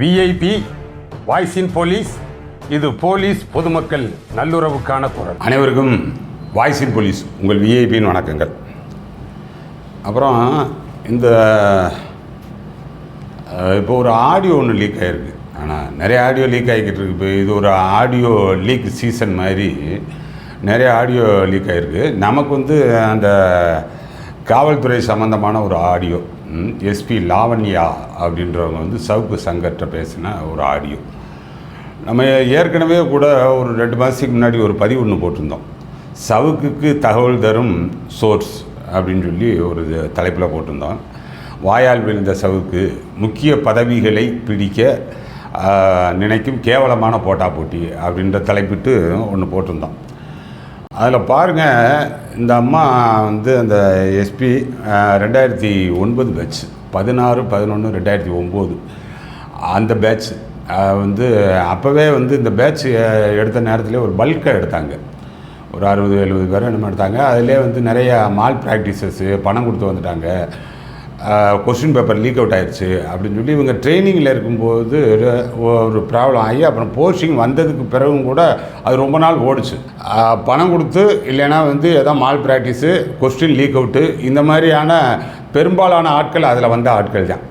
VIP voice in police இது police பொதுமக்கள் நல்லுறவுக்கான குரல். அனைவருக்கும் வாய்ஸ் இன் போலீஸ் உங்கள் விஐபின்னு வணக்கங்கள். அப்புறம் இந்த இப்போ ஒரு ஆடியோ ஒன்று லீக் ஆகிருக்கு ஆனால் நிறைய ஆடியோ லீக் ஆகிக்கிட்டு இருக்கு. இப்போ இது ஒரு ஆடியோ லீக் சீசன் மாதிரி நிறைய ஆடியோ லீக் ஆகிருக்கு நமக்கு வந்து அந்த காவல்துறை சம்மந்தமான ஒரு ஆடியோ எஸ்பி லாவண்யா அப்படின்றவங்க வந்து சவுக்கு சங்கர்கிட்ட பேசின ஒரு ஆடியோ. நம்ம ஏற்கனவே கூட ஒரு ரெண்டு மாதத்துக்கு முன்னாடி ஒரு பதிவு ஒன்று போட்டிருந்தோம். சவுக்குக்கு தகவல் தரும் சோர்ஸ் அப்படின்னு சொல்லி ஒரு தலைப்பில் போட்டிருந்தோம். வாயால் விழுந்த சவுக்கு முக்கிய பதவிகளை பிடிக்க நினைக்கும் கேவலமான போட்டா போட்டி அப்படின்ற தலைப்பிட்டு ஒன்று போட்டிருந்தோம். அதில் பாருங்கள் இந்த அம்மா வந்து அந்த எஸ்பி ரெண்டாயிரத்தி ஒன்பது பேட்ச் பதினாறு பதினொன்று ரெண்டாயிரத்தி ஒம்பது அந்த பேட்ச் வந்து அப்போவே வந்து இந்த பேட்ச் எடுத்த நேரத்தில் ஒரு பல்காக எடுத்தாங்க. ஒரு அறுபது எழுபது பேர் என்னமோ எடுத்தாங்க. அதிலே வந்து நிறையா மால் ப்ராக்டிசஸ்ஸு பணம் கொடுத்து வந்துட்டாங்க. கொஸ்டின் பேப்பர் லீக் அவுட் ஆயிடுச்சு அப்படின்னு சொல்லி இவங்க ட்ரைனிங்கில் இருக்கும்போது ஒரு ப்ராப்ளம் ஆகி அப்புறம் போஸ்டிங் வந்ததுக்கு பிறகும் கூட அது ரொம்ப நாள் ஓடுச்சு. பணம் கொடுத்து இல்லைன்னா வந்து ஏதோ mall practice question leak out இந்த மாதிரியான பெரும்பாலான ஆட்கள் அதில் வந்த ஆட்கள் தான்.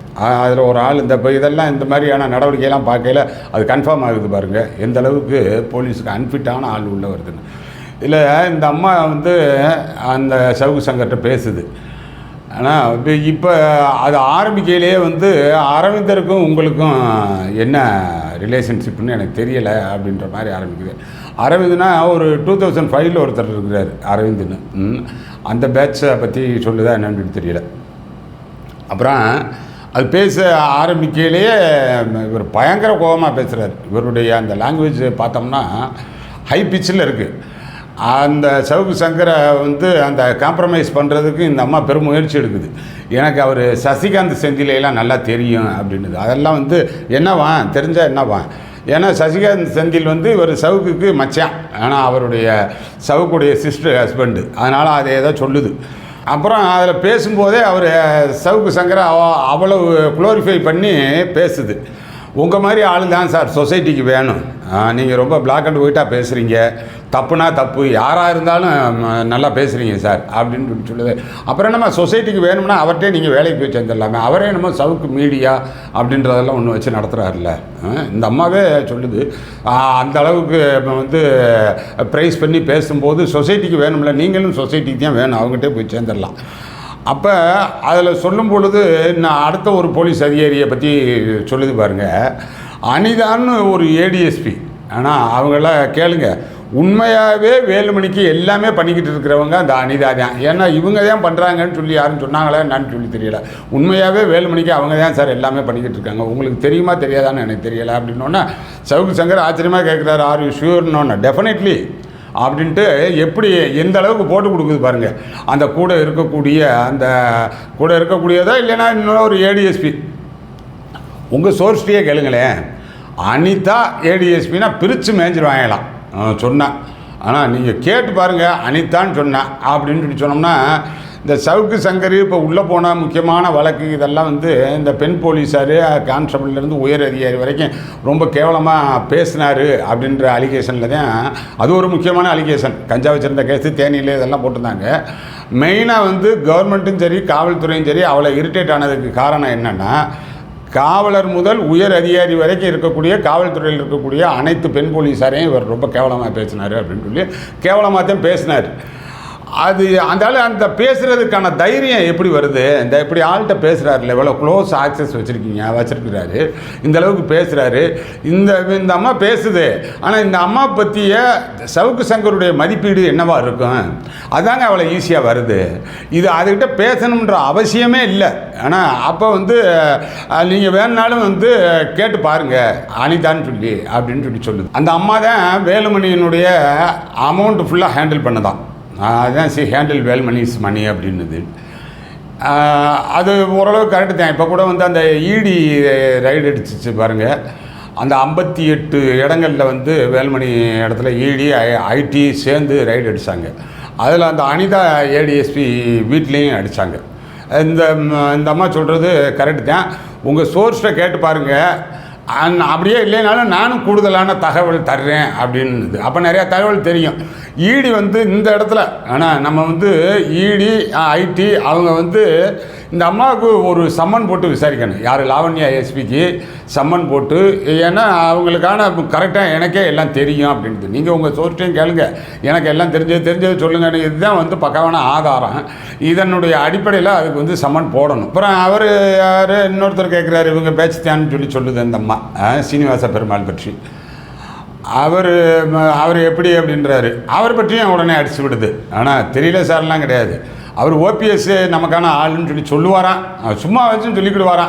அதில் ஒரு ஆள் இந்த இப்போ இதெல்லாம் இந்த மாதிரியான நடவடிக்கையெல்லாம் பார்க்கையில அது கன்ஃபார்ம் ஆகுது பாருங்கள் எந்த அளவுக்கு போலீஸுக்கு அன்ஃபிட்டான ஆள் உள்ள வருதுன்னு இல்லை இந்த அம்மா வந்து அந்த சவுக்கு சங்கர்கிட்ட பேசுது. ஆனால் இப்போ அது ஆரம்பிக்கையிலேயே வந்து அரவிந்தருக்கும் உங்களுக்கும் என்ன ரிலேஷன்ஷிப்னு எனக்கு தெரியலை அப்படின்ற மாதிரி ஆரம்பிக்குது. அரவிந்த்னா ஒரு டூ தௌசண்ட் ஃபைவ்ல ஒருத்தர் இருக்கிறார் அரவிந்த்னு அந்த பேட்சை பற்றி சொல்லுதா என்னன்னு தெரியல. அப்புறம் அது பேச ஆரம்பிக்கையிலேயே இவர் பயங்கர கோபமாக பேசுகிறார் இவருடைய அந்த லாங்குவேஜ் பார்த்தோம்னா ஹை பிச்சில் இருக்குது அந்த சவுக்கு சங்கரை வந்து அந்த காம்ப்ரமைஸ் பண்ணுறதுக்கு இந்த அம்மா பெரும் முயற்சி எடுக்குது. எனக்கு அவர் சசிகாந்த் செந்திலையெல்லாம் நல்லா தெரியும் அப்படின்னுது. அதெல்லாம் வந்து என்னவா தெரிஞ்சால் என்னவா? ஏன்னா சசிகாந்த் செந்தில் வந்து இவர் சவுக்குக்கு மச்சான். ஆனால் அவருடைய சவுக்குடைய சிஸ்டர் ஹஸ்பண்டு அதனால் அதை ஏதோ சொல்லுது. அப்புறம் அதில் பேசும்போதே அவர் சவுக்கு சங்கரை அவ- அவ்வளவு குளோரிஃபை பண்ணி பேசுது. உங்கள் மாதிரி ஆள் தான் சார் சொசைட்டிக்கு வேணும். நீங்கள் ரொம்ப பிளாக் அண்ட் ஒயிட்டாக பேசுகிறீங்க தப்புனா தப்பு. யாராக இருந்தாலும் நல்லா பேசுகிறீங்க சார் அப்படின்னு சொல்லுது. அப்புறம் நம்ம சொசைட்டிக்கு வேணும்னா அவர்கிட்டே நீங்கள் வேலைக்கு போய் சேர்ந்துடலாமே. அவரே நம்ம சவுக்கு மீடியா அப்படின்றதெல்லாம் ஒன்று வச்சு நடத்துகிறாருல்ல இந்த அம்மாவே சொல்லுது. அந்த அளவுக்கு வந்து ப்ரைஸ் பண்ணி பேசும்போது சொசைட்டிக்கு வேணும்ல. நீங்களும் சொசைட்டிக்கு தான் வேணும். அவங்ககிட்டே போய் சேர்ந்துடலாம். அப்போ அதில் சொல்லும் பொழுது நான் அடுத்த ஒரு போலீஸ் அதிகாரியை பற்றி சொல்லுது பாருங்கள் அனிதான்னு ஒரு ஏடிஎஸ்பி ஆனால் அவங்கள கேளுங்கள் உண்மையாகவே வேலுமணிக்கு எல்லாமே பண்ணிக்கிட்டு இருக்கிறவங்க அந்த அனிதா தான். ஏன்னா இவங்க தான் பண்ணுறாங்கன்னு சொல்லி யாரும் சொன்னாங்களா என்னன்னு சொல்லி தெரியல. உண்மையாகவே வேலுமணிக்கு அவங்க தான் சார் எல்லாமே பண்ணிக்கிட்டு இருக்காங்க. உங்களுக்கு தெரியுமா தெரியாதான்னு எனக்கு தெரியல அப்படின்னோன்னா சவுக்கு சங்கர் ஆச்சரியமாக கேட்குறாரு ஆர் யூ ஷூர்னோன்னு டெஃபினெட்லி அப்படின்ட்டு எப்படி எந்த அளவுக்கு போட்டு கொடுக்குது பாருங்கள் அந்த கூட இருக்கக்கூடிய அந்த கூட இருக்கக்கூடியதா இல்லைன்னா இன்னொரு ஏடிஎஸ்பி உங்கள் சோர்ஸ்டியே கேளுங்களேன். அனிதா ஏடிஎஸ்பினா பிரித்து மேய்ஞ்சிருவாங்களாம் சொன்னேன் ஆனால் நீங்கள் கேட்டு பாருங்கள் அனிதான்னு சொன்னேன் அப்படின்னு சொல்லி சொன்னோம்னா இந்த சவுக்கு சங்கர் இப்போ உள்ளே போன முக்கியமான வழக்கு இதெல்லாம் வந்து இந்த பெண் போலீஸார் கான்ஸ்டபிள்லேருந்து உயர் அதிகாரி வரைக்கும் ரொம்ப கேவலமாக பேசினார் அப்படின்ற அலிகேஷனில் தான் அது ஒரு முக்கியமான அலிகேஷன். கஞ்சா வச்சுருந்த கேஸு தேனியில் இதெல்லாம் போட்டிருந்தாங்க. மெயினாக வந்து கவர்மெண்ட்டும் சரி காவல்துறையும் சரி அவ்வளோ இரிட்டேட் ஆனதுக்கு காரணம் என்னென்னா காவலர் முதல் உயர் அதிகாரி வரைக்கும் இருக்கக்கூடிய காவல்துறையில் இருக்கக்கூடிய அனைத்து பெண் போலீஸாரையும் இவர் ரொம்ப கேவலமாக பேசினார் அப்படின்னு சொல்லி கேவலமாக தான் பேசினார். அது அந்த அந்த பேசுகிறதுக்கான தைரியம் எப்படி வருது? இந்த இப்படி ஆள்கிட்ட பேசுகிறாருல எவ்வளோ க்ளோஸ் ஆக்சஸ் வச்சுருக்கீங்க வச்சுருக்கிறாரு. இந்தளவுக்கு பேசுகிறாரு இந்த இந்த அம்மா பேசுது. ஆனால் இந்த அம்மா பற்றிய சவுக்கு சங்கருடைய மதிப்பீடு என்னவா இருக்கும்? அதாங்க அவ்வளோ ஈஸியாக வருது. இது அதுக்கிட்ட பேசணுன்ற அவசியமே இல்லை. ஆனால் அப்போ வந்து நீங்கள் வேணுனாலும் வந்து கேட்டு பாருங்கள் அனிதான்னு சொல்லி அப்படின்னு சொல்லி சொல்லுது. அந்த அம்மா தான் வேலுமணியினுடைய அமௌண்ட் ஃபுல்லாக ஹேண்டில் பண்ணதான். அதுதான் சி ஹேண்டில் வெல் மணி அப்படின்னுது. அது ஓரளவு கரெக்டு தான். இப்போ கூட வந்து அந்த இடி ரைடு அடிச்சிச்சு பாருங்கள் அந்த ஐம்பத்தி எட்டு இடங்களில் வந்து வேல்மணி இடத்துல இடி ஐடி சேர்ந்து ரைடு அடித்தாங்க அதில் அந்த அனிதா ஏடிஎஸ்பி வீட்லேயும் அடித்தாங்க இந்த இந்த அம்மா சொல்கிறது கரெக்டு தான். உங்கள் சோர்ஸை கேட்டு பாருங்கள் அப்படியே இல்லைனாலும் நானும் கூடுதலான தகவல் தர்றேன் அப்படின்னு அப்போ நிறையா தகவல் தெரியும். ஈடி வந்து இந்த இடத்துல ஆனால் நம்ம வந்து ஈடி ஐடி அவங்க வந்து இந்த அம்மாவுக்கு ஒரு சம்மன் போட்டு விசாரிக்கணும். யார்? லாவண்யா எஸ்பிக்கு சம்மன் போட்டு ஏன்னா அவங்களுக்கான கரெக்டாக எனக்கே எல்லாம் தெரியும் அப்படின்ட்டு. நீங்கள் உங்கள் சோர்ஸ்டையும் கேளுங்க. எனக்கு எல்லாம் தெரிஞ்சது தெரிஞ்சது சொல்லுங்க இதுதான் வந்து பக்கவான ஆதாரம். இதனுடைய அடிப்படையில் அதுக்கு வந்து சம்மன் போடணும். அப்புறம் அவர் யார்? இன்னொருத்தர் கேட்குறாரு இவங்க பேச்சுத்தான்னு சொல்லி சொல்லுது அந்த அம்மா. சீனிவாச பெருமாள் பற்றி. அவர் அவர் எப்படி அப்படின்றாரு. அவர் பற்றியும் உடனே அடிச்சு விடுது. ஆனால் தெரியல சார்லாம் கிடையாது. அவர் ஓபிஎஸ் நமக்கான ஆளுன்னு சொல்லி சொல்லுவாராம் சும்மா வச்சும் சொல்லிக்கிட்டு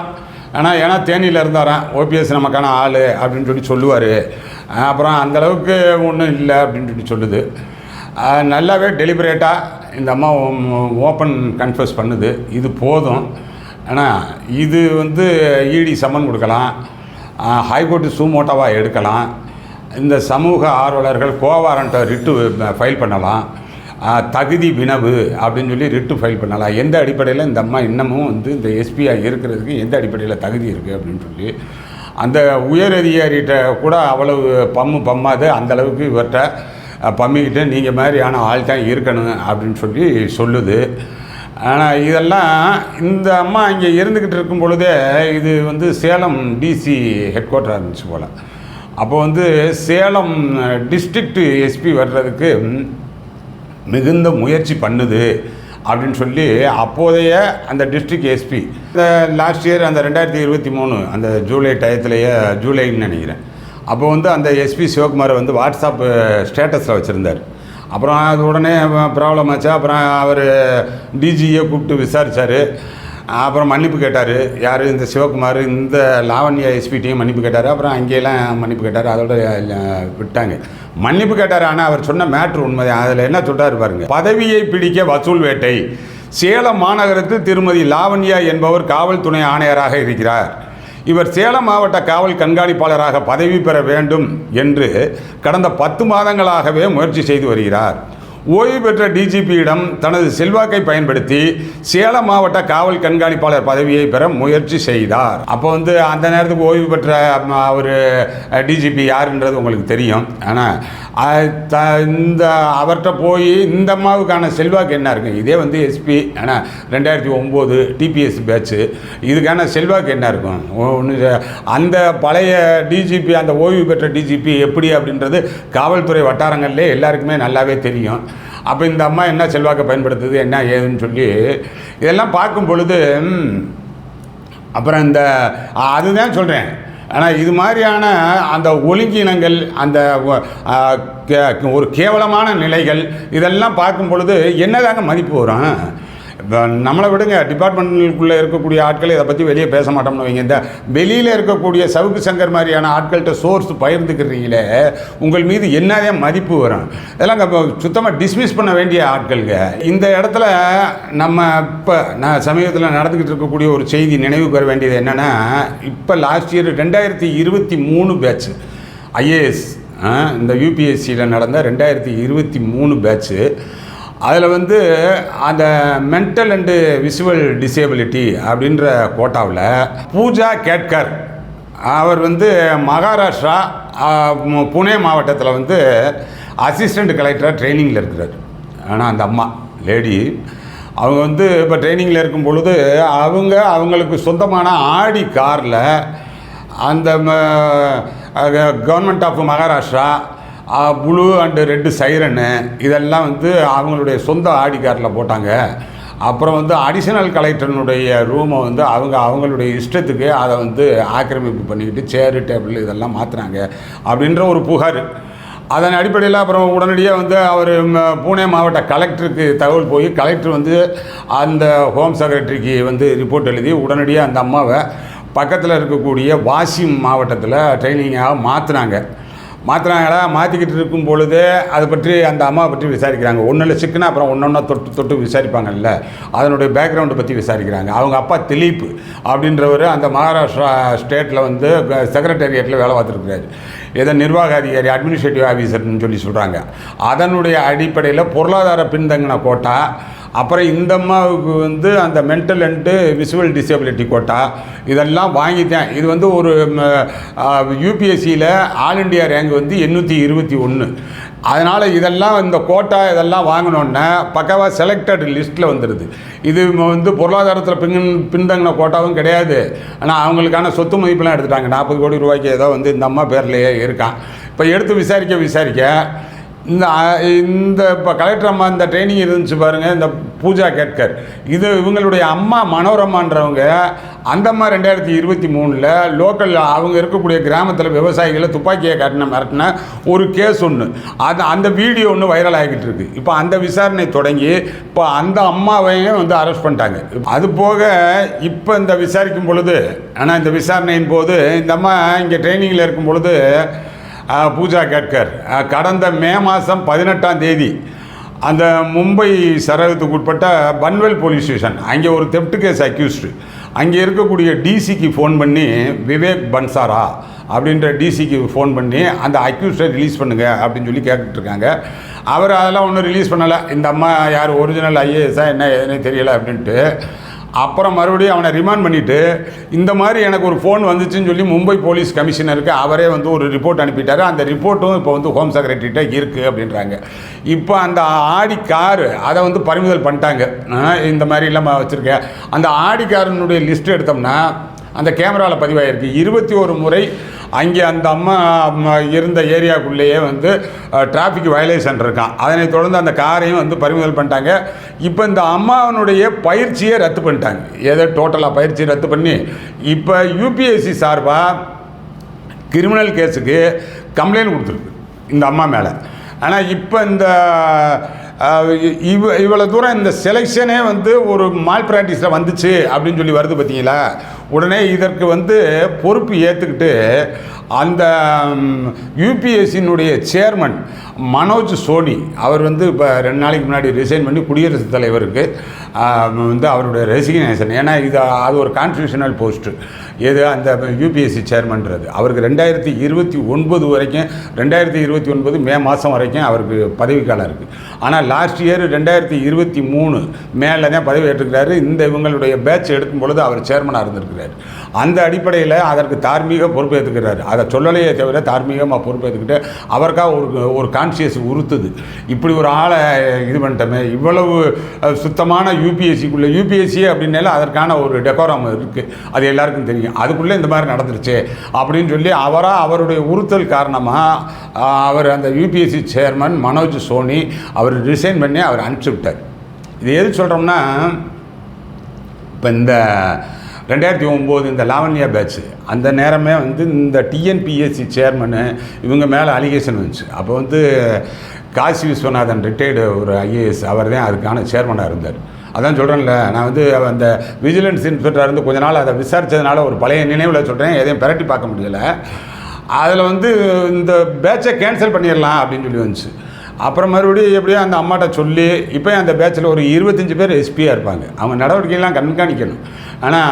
ஆனால் ஏன்னா தேனியில் இருந்தாராம் ஓபிஎஸ் நமக்கான ஆள் அப்படின்னு சொல்லி சொல்லுவார். அப்புறம் அந்த அளவுக்கு ஒன்றும் இல்லை அப்படின்னு சொல்லி சொல்லுது. நல்லாவே டெலிபரேட்டாக இந்த அம்மா ஓப்பன் கன்ஃபஸ் பண்ணுது. இது போதும். ஆனால் இது வந்து இடி சம்மன் கொடுக்கலாம். ஹைகோர்ட்டு சூமோட்டோவாக எடுக்கலாம். இந்த சமூக ஆர்வலர்கள் கோவாரண்ட்டை ரிட்டு ஃபைல் பண்ணலாம். தகுதி வினவு அப்படின்னு சொல்லி ரிட்டு ஃபைல் பண்ணலாம் எந்த அடிப்படையில் இந்த அம்மா இன்னமும் வந்து இந்த எஸ்பியாக இருக்கிறதுக்கு எந்த அடிப்படையில் தகுதி இருக்குது அப்படின்னு சொல்லி. அந்த உயர் அதிகாரிகிட்ட கூட அவ்வளவு பம்மு பம்மாது அந்த அளவுக்கு இவர்கிட்ட அஹ், பம்மிக்கிட்டு நீங்கள் மாதிரியான ஆள் தான் இருக்கணும் அப்படின்னு சொல்லி சொல்லுது. ஆனால் இதெல்லாம் இந்த அம்மா இங்கே இருந்துக்கிட்டு இருக்கும் பொழுதே இது வந்து சேலம் டிசி ஹெட் குவார்ட்டர் இருந்துச்சு போல். அப்போ வந்து சேலம் டிஸ்ட்ரிக்ட் எஸ்பி வர்றதுக்கு மிகுந்த முயற்சி பண்ணுது அப்படின்னு சொல்லி அப்போதைய அந்த டிஸ்ட்ரிக்ட் எஸ்பி இந்த லாஸ்ட் இயர் அந்த ரெண்டாயிரத்தி இருபத்தி மூணு அந்த ஜூலை டயத்துலேயே ஜூலைன்னு நினைக்கிறேன். அப்போ வந்து அந்த எஸ்பி சிவகுமார் வந்து வாட்ஸ்அப் ஸ்டேட்டஸில் வச்சுருந்தார். அப்புறம் அது உடனே ப்ராப்ளம் ஆச்சு. அப்புறம் அவர் டிஜியை கூப்பிட்டு விசாரித்தார் அப்புறம் மன்னிப்பு கேட்டார். யார்? இந்த சிவகுமார் இந்த லாவண்யா எஸ்பிட்டையும் மன்னிப்பு கேட்டார். அப்புறம் அங்கேயெல்லாம் மன்னிப்பு கேட்டார். அதோட விட்டாங்க. மன்னிப்பு கேட்டார். ஆனால் அவர் சொன்ன மேட்ரு உண்மை அதில் என்ன சொல்கிறார் பாருங்க. பதவியை பிடிக்க வசூல் வேட்டை. சேலம் மாநகரத்தில் திருமதி லாவண்யா என்பவர் காவல் துணை ஆணையராக இருக்கிறார். இவர் சேலம் மாவட்ட காவல் கண்காணிப்பாளராக பதவி பெற வேண்டும் என்று கடந்த பத்து மாதங்களாகவே முயற்சி செய்து வருகிறார். ஓய்வு பெற்ற டிஜிபியிடம் தனது செல்வாக்கை பயன்படுத்தி சேலம் மாவட்ட காவல் கண்காணிப்பாளர் பதவியை பெற முயற்சி செய்தார். அப்போ வந்து அந்த நேரத்துக்கு ஓய்வு பெற்ற அவர் டிஜிபி யாருன்றது உங்களுக்கு தெரியும். ஆனால் இந்த அவர்கிட்ட போய் இந்த அம்மாவுக்கான செல்வாக்கு என்ன இருக்குது இதே வந்து எஸ்பி ஆனால் ரெண்டாயிரத்தி ஒம்பது டிபிஎஸ் பேட்ச்சு இதுக்கான செல்வாக்கு என்ன இருக்கும்? ஒன்று அந்த பழைய டிஜிபி அந்த ஓய்வு பெற்ற டிஜிபி எப்படி அப்படின்றது காவல்துறை வட்டாரங்கள்லேயே எல்லாருக்குமே நல்லாவே தெரியும். அப்போ இந்த அம்மா என்ன செல்வாக்கை பயன்படுத்துது என்ன ஏதுன்னு சொல்லி இதெல்லாம் பார்க்கும் பொழுது அப்புறம் இந்த அதுதான் சொல்கிறேன் ஆனால் இது மாதிரியான அந்த ஒழுங்கினங்கள் அந்த கே- ஒரு கேவலமான நிலைகள் இதெல்லாம் பார்க்கும் பொழுது என்னதாங்க மதிப்பு வரும்? நம்மளை விடுங்க. டிபார்ட்மெண்ட்டுக்குள்ளே இருக்கக்கூடிய ஆட்கள் இதை பற்றி வெளியே பேச மாட்டோம்னு வைங்க. இந்த வெளியில் இருக்கக்கூடிய சவுக்கு சங்கர் மாதிரியான ஆட்கள்கிட்ட சோர்ஸ் பகிர்ந்துக்கிறீங்களே உங்கள் மீது என்னதான் மதிப்பு வரும். இதெல்லாம் சுத்தமாக டிஸ்மிஸ் பண்ண வேண்டிய ஆட்கள்ங்க இந்த இடத்துல நம்ம இப்போ நான் சமீபத்தில் நடந்துக்கிட்டு இருக்கக்கூடிய ஒரு செய்தி நினைவுக்கு வர வேண்டியது என்னென்னா இப்போ லாஸ்ட் இயர் ரெண்டாயிரத்தி இருபத்தி மூணு பேட்ச் ஐஏஎஸ் இந்த யூபிஎஸ்சியில் நடந்த ரெண்டாயிரத்தி இருபத்தி மூணு பேட்ச்சு அதில் வந்து அந்த மென்டல் அண்டு விசுவல் டிசேபிலிட்டி அப்படின்ற கோட்டாவில் பூஜா கேட்கர். அவர் வந்து மகாராஷ்டிரா புனே மாவட்டத்தில் வந்து அசிஸ்டண்ட் கலெக்டராக ட்ரைனிங்கில் இருக்கிறார். ஆனால் அந்த அம்மா லேடி அவங்க வந்து இப்போ ட்ரைனிங்கில் இருக்கும் பொழுது அவங்க அவங்களுக்கு சொந்தமான ஆடி காரில் அந்த government of Maharashtra blue and red siren இதெல்லாம் வந்து அவங்களுடைய சொந்த ஆடி காரில் போட்டாங்க. அப்புறம் வந்து அடிஷனல் கலெக்டர்னுடைய ரூமை வந்து அவங்க அவங்களுடைய இஷ்டத்துக்கு அதை வந்து ஆக்கிரமிப்பு பண்ணிக்கிட்டு சேரு டேபிள் இதெல்லாம் மாற்றுறாங்க அப்படின்ற ஒரு புகார். அதன் அடிப்படையில் அப்புறம் உடனடியாக வந்து அவர் பூனே மாவட்ட கலெக்டருக்கு தகவல் போய் கலெக்டர் வந்து அந்த ஹோம் செக்ரட்டரிக்கு வந்து ரிப்போர்ட் எழுதி உடனடியாக அந்த அம்மாவை பக்கத்தில் இருக்கக்கூடிய வாசிம் மாவட்டத்தில் ட்ரைனிங்காக மாற்றினாங்க மாற்றினாங்களா மாற்றிக்கிட்டு இருக்கும் பொழுது அதை பற்றி அந்த அம்மாவை பற்றி விசாரிக்கிறாங்க. ஒன்றில் சிக்கனா அப்புறம் ஒன்றொன்னா தொட்டு தொட்டு விசாரிப்பாங்கல்ல. அதனுடைய பேக்ரவுண்டை பற்றி விசாரிக்கிறாங்க. அவங்க அப்பா திலீப் அப்படின்றவர் அந்த மகாராஷ்டிரா ஸ்டேட்டில் வந்து செக்ரட்டேரியட்டில் வேலை பார்த்துருக்குறாரு. ஏதோ நிர்வாக அதிகாரி அட்மினிஸ்ட்ரேட்டிவ் ஆஃபீஸர்னு சொல்லி சொல்கிறாங்க அதனுடைய அடிப்படையில் பொருளாதார பின்தங்கின கோட்டா அப்புறம் இந்த அம்மாவுக்கு வந்து அந்த mental and visual disability quota இதெல்லாம் வாங்கிட்டேன். இது வந்து ஒரு யூபிஎஸ்சியில் ஆல் இண்டியா ரேங்க் வந்து எண்ணூற்றி இருபத்தி ஒன்று அதனால் இதெல்லாம் இந்த கோட்டா இதெல்லாம் வாங்கினோன்னே பக்கவாக செலக்டட் லிஸ்ட்டில் வந்துடுது இது வந்து பொருளாதாரத்தில் பின் பின்தங்கின கோட்டாவும் கிடையாது. ஆனால் அவங்களுக்கான சொத்து மதிப்பெல்லாம் எடுத்துட்டாங்க. நாற்பது கோடி ரூபாய்க்கு ஏதோ வந்து இந்த அம்மா பேர்லேயே இருக்கான் இப்போ எடுத்து விசாரிக்க விசாரிக்க இந்த இந்த இப்போ கலெக்டர் அம்மா இந்த ட்ரைனிங் இருந்துச்சு பாருங்கள் இந்த பூஜா கேட்கர். இது இவங்களுடைய அம்மா மனோரமான்றவங்க அந்தம்மா ரெண்டாயிரத்தி இருபத்தி மூணில் லோக்கல் அவங்க இருக்கக்கூடிய கிராமத்தில் விவசாயிகளை துப்பாக்கியை காட்டின மிரட்டின ஒரு கேஸ் ஒன்று அது அந்த வீடியோ ஒன்று வைரல் ஆகிட்டு இருக்கு. இப்போ அந்த விசாரணை தொடங்கி இப்போ அந்த அம்மாவையும் வந்து அரெஸ்ட் பண்ணிட்டாங்க. அது போக இப்போ இந்த விசாரிக்கும் பொழுது ஆனால் இந்த விசாரணையின் போது இந்த அம்மா இங்கே ட்ரைனிங்கில் இருக்கும் பொழுது பூஜா கேட்கர். கடந்த மே மாதம் பதினெட்டாம் தேதி அந்த மும்பை சரகத்துக்கு உட்பட்ட பன்வெல் போலீஸ் ஸ்டேஷன் அங்கே ஒரு தெப்ட் கேஸ் அக்யூஸ்டு அங்கே இருக்கக்கூடிய டிசிக்கு ஃபோன் பண்ணி விவேக் பன்சாரா? அப்படின்ற டிசிக்கு ஃபோன் பண்ணி அந்த அக்யூஸ்டை ரிலீஸ் பண்ணுங்கள் அப்படின்னு சொல்லி கேட்டுட்ருக்காங்க. அவர் அதெல்லாம் ஒன்றும் ரிலீஸ் பண்ணலை. இந்த அம்மா யார்? ஒரிஜினல் ஐஏஎஸ்ஸா என்ன ஏதுன்னே தெரியலை அப்படின்ட்டு அப்புறம் மறுபடியும் அவனை ரிமாண்ட் பண்ணிவிட்டு இந்த மாதிரி எனக்கு ஒரு ஃபோன் வந்துச்சுன்னு சொல்லி மும்பை போலீஸ் கமிஷனருக்கு அவரே வந்து ஒரு ரிப்போர்ட் அனுப்பிட்டார். அந்த ரிப்போர்ட்டும் இப்போ வந்து ஹோம் செக்ரட்டரிகிட்ட இருக்குது அப்படின்றாங்க. இப்போ அந்த ஆடி காரு அதை வந்து பறிமுதல் பண்ணிட்டாங்க. இந்த மாதிரி இல்லாமல் வச்சுருக்கேன் அந்த ஆடி காரனுடைய லிஸ்ட் எடுத்தோம்னா அந்த கேமராவில் பதிவாகிருக்கு இருபத்தி ஒரு முறை அங்கே அந்த அம்மா அம்மா இருந்த ஏரியாக்குள்ளேயே வந்து டிராஃபிக் வயலேஷன் இருக்கான். அதனை தொடர்ந்து அந்த காரையும் வந்து பறிமுதல் பண்ணிட்டாங்க. இப்போ இந்த அம்மாவனுடைய பயிற்சியை ரத்து பண்ணிட்டாங்க. ஏதோ டோட்டலாக பயிற்சியை ரத்து பண்ணி இப்போ யூபிஎஸ்சி சார்பாக கிரிமினல் கேஸுக்கு கம்ப்ளைண்ட் கொடுத்துருக்கு இந்த அம்மா மேலே. ஆனால் இப்போ இந்த இவ் இவ்வளோ தூரம் இந்த செலெக்ஷனே வந்து ஒரு மால் ப்ராக்டிஸில் வந்துச்சு அப்படின்னு சொல்லி வருது பார்த்தீங்களா உடனே இதற்கு வந்து பொறுப்பு ஏற்றுக்கிட்டு அந்த யூபிஎஸ்சியினுடைய சேர்மன் மனோஜ் சோனி அவர் வந்து இப்போ ரெண்டு நாளைக்கு முன்னாடி ரிசைன் பண்ணி குடியரசுத் தலைவருக்கு வந்து அவருடைய ரெசிக்னேஷன் ஏன்னா இது அது ஒரு கான்ஸ்டியூஷனல் போஸ்ட்டு எது அந்த யூபிஎஸ்சி சேர்மன்றது அவருக்கு ரெண்டாயிரத்தி இருபத்தி ஒன்பது வரைக்கும் ரெண்டாயிரத்தி இருபத்தி ஒன்பது மே மாதம் வரைக்கும் அவருக்கு பதவிக்காலம் இருக்குது ஆனால் லாஸ்ட் இயர் ரெண்டாயிரத்தி இருபத்தி மூணு மேலே தான் பதவி ஏற்றுக்கிறாரு இந்த இவங்களுடைய பேட்ச் எடுக்கும் பொழுது அவர் சேர்மனாக இருந்திருக்கிறார். அந்த அடிப்படையில் அதற்கு தார்மீக பொறுப்பேற்றுக்கிறாரு அதை சொல்லலையே தவிர தார்மீகமாக பொறுப்பேற்றுக்கிட்டு அவருக்காக ஒரு ஒரு கான்சியஸ் உறுத்துது. இப்படி ஒரு ஆளை இது பண்ணிட்டோமே இவ்வளவு சுத்தமான யூபிஎஸ்சிக்குள்ளே யூபிஎஸ்சி அப்படின்னால அதற்கான ஒரு டெக்கோரம் இருக்குது அது எல்லாருக்கும் தெரியும். அதுக்குள்ளே இந்த மாதிரி நடந்துருச்சு அப்படின்னு சொல்லி அவராக அவருடைய உறுத்தல் காரணமாக அவர் அந்த யூபிஎஸ்சி சேர்மன் மனோஜ் சோனி அவர் ரிசைன் பண்ணி அவர் அனுப்பிச்சி விட்டார். இது எது சொல்கிறோம்னா இப்போ இந்த ரெண்டாயிரத்தி ஒம்பது இந்த லாவண்யா பேட்ச் அந்த நேரமே வந்து இந்த டிஎன்பிஎஸ்சி சேர்மனு இவங்க மேலே அலிகேஷன் வந்துச்சு. அப்போ வந்து காசி விஸ்வநாதன் ரிட்டையர்டு ஒரு ஐஏஎஸ் அவர் தான் அதுக்கான சேர்மனாக இருந்தார். அதான் சொல்கிறேன்ல நான் வந்து அந்த விஜிலன்ஸ் இன்ஸ்பெக்டராக இருந்து கொஞ்ச நாள் அதை விசாரித்ததுனால ஒரு பழைய நினைவில் சொல்கிறேன் எதையும் பிரட்டி பார்க்க முடியலை. அதில் வந்து இந்த பேட்சை கேன்சல் பண்ணிடலாம் அப்படின்னு சொல்லி வந்துச்சு. அப்புறம் மறுபடியும் எப்படியோ அந்த அம்மாட்ட சொல்லி இப்போ அந்த பேட்சில் ஒரு இருபத்தஞ்சி பேர் எஸ்பியாக இருப்பாங்க. அவங்க நடவடிக்கைலாம் கண்காணிக்கணும் ஆனால்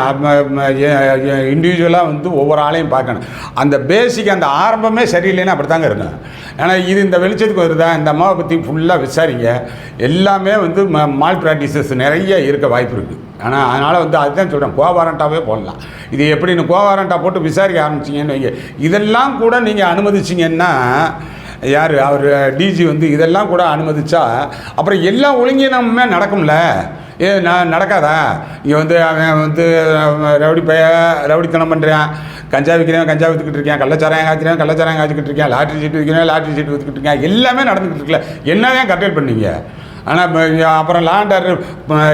இண்டிவிஜுவலாக வந்து ஒவ்வொரு ஆளையும் பார்க்கணும். அந்த பேசிக் அந்த ஆரம்பமே சரியில்லைன்னா அப்படி தாங்க இருக்கும். ஏன்னா இது இந்த வெளிச்சத்துக்கு வருதா? இந்த அம்மாவை பற்றி ஃபுல்லாக விசாரிங்க. எல்லாமே வந்து ம மால் ப்ராக்டிசஸ் நிறைய இருக்க வாய்ப்பு இருக்குது ஆனால் அதனால் வந்து அதுதான் சொல்கிறேன் கோவாரண்டாவே போடலாம். இது எப்படின்னு கோவாரண்டா போட்டு விசாரிக்க ஆரம்பிச்சிங்கன்னு வைங்க. இதெல்லாம் கூட நீங்கள் அனுமதிச்சிங்கன்னா யார்? அவர் டிஜி வந்து இதெல்லாம் கூட அனுமதிச்சா அப்புறம் எல்லா ஒழுங்கீனமுமே நடக்கும்ல? ஏ நான் நடக்காதா? இங்கே வந்து அவன் வந்து ரவுடி பைய ரவுடித்தனம் பண்ணுறான் கஞ்சா விற்கிறேன் கஞ்சா விற்றுக்கிட்டு இருக்கேன். கள்ளச்சாராயம் காய்ச்சிறேன் கள்ளச்சாராயம் காய்ச்சிக்கிட்டு இருக்கேன். லாட்ரி சீட்டு விற்கிறேன் லாட்ரி சீட்டு விற்றுக்கிட்டு இருக்கேன். எல்லாமே நடந்துக்கிட்டு இருக்கல என்ன ஏன் கட்டல் பண்ணீங்க? ஆனால் அப்புறம் லாண்டர்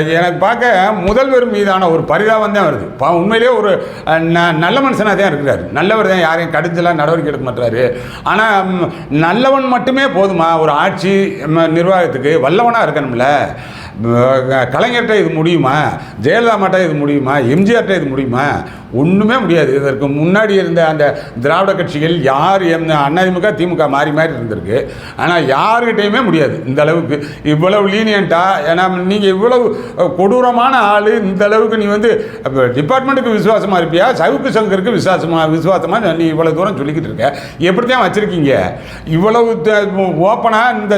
எனக்கு பார்க்க முதல்வர் மீதான ஒரு பரிதாபம் தான் வருது. பா உண்மையிலேயே ஒரு ந- நல்ல மனுஷனாக தான் இருக்கிறார். நல்லவர் தான் யாரையும் கடிஞ்செல்லாம் நடவடிக்கை எடுக்க மாட்டாரு ஆனால் நல்லவன் மட்டுமே போதுமா? ஒரு ஆட்சி நிர்வாகத்துக்கு வல்லவனாக இருக்கணும்ல. கலைஞர்கிட்ட இது முடியுமா? ஜெயலலிதா மாட்ட இது முடியுமா? எம்ஜிஆர்கிட்ட இது முடியுமா? ஒன்றுமே முடியாது. இதற்கு முன்னாடி இருந்த அந்த திராவிட கட்சிகள் யார் எம் அதிமுக திமுக மாறி மாறி இருந்திருக்கு. ஆனால் யாருக்கிட்டையுமே முடியாது. இந்த அளவுக்கு இவ்வளவு லீனியண்ட்டாக ஏன்னா நீங்கள் இவ்வளவு கொடூரமான ஆள். இந்த அளவுக்கு நீ வந்து டிபார்ட்மெண்ட்டுக்கு விசுவாசமாக இருப்பியா? சவுக்கு சங்கருக்கு விசுவாசமாக விசுவாசமாக நீ இவ்வளோ தூரம் சொல்லிக்கிட்டு இருக்க. எப்படி தான் வச்சுருக்கீங்க? இவ்வளவு ஓப்பனாக இந்த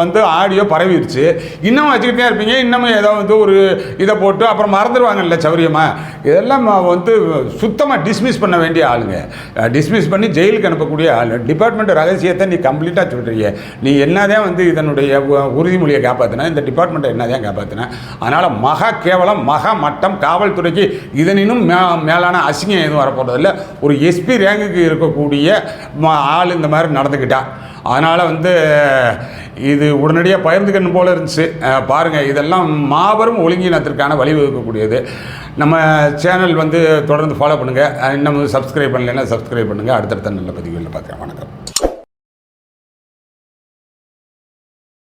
வந்து ஆடியோ பரவிடுச்சு இன்னும் வச்சுக்கிட்டே இருப்பீங்க. இன்னமும் ஏதோ வந்து ஒரு இதை போட்டு அப்புறம் மறந்துடுவாங்கல்ல சௌரியமாக இதெல்லாம் வந்து சுத்தமாக டிஸ்மிஸ் பண்ண வேண்டிய ஆளுங்க. டிஸ்மிஸ் பண்ணி ஜெயிலுக்கு அனுப்பக்கூடிய ஆள். டிபார்ட்மெண்ட் ரகசியத்தை நீ கம்ப்ளீட்டாக சொல்கிறீங்க நீ என்னதான் வந்து இதனுடைய உறுதிமொழியை காப்பாற்றின இந்த டிபார்ட்மெண்ட்டை என்னதான் காப்பாற்றின அதனால் மகா கேவலம் மகா மட்டம் காவல்துறைக்கு இதனினும் மே மேலான அசிங்கம் எதுவும் வரப்போகிறதில்ல ஒரு எஸ்பி ரேங்குக்கு இருக்கக்கூடிய ஆள் இந்த மாதிரி நடந்துக்கிட்டா அதனால் வந்து இது உடனடியாக பகிர்ந்துக்கணும் போல இருந்துச்சு. பாருங்கள் இதெல்லாம் மாபெரும் ஒழுங்கினத்திற்கான வழிவகுக்கக்கூடியது. நம்ம சேனல் வந்து தொடர்ந்து ஃபாலோ பண்ணுங்கள் இன்னும் சப்ஸ்கிரைப் பண்ணலைன்னா சப்ஸ்கிரைப் பண்ணுங்கள் அடுத்தடுத்த நல்ல பதிவுகளில் பார்க்குறேன் வணக்கம்.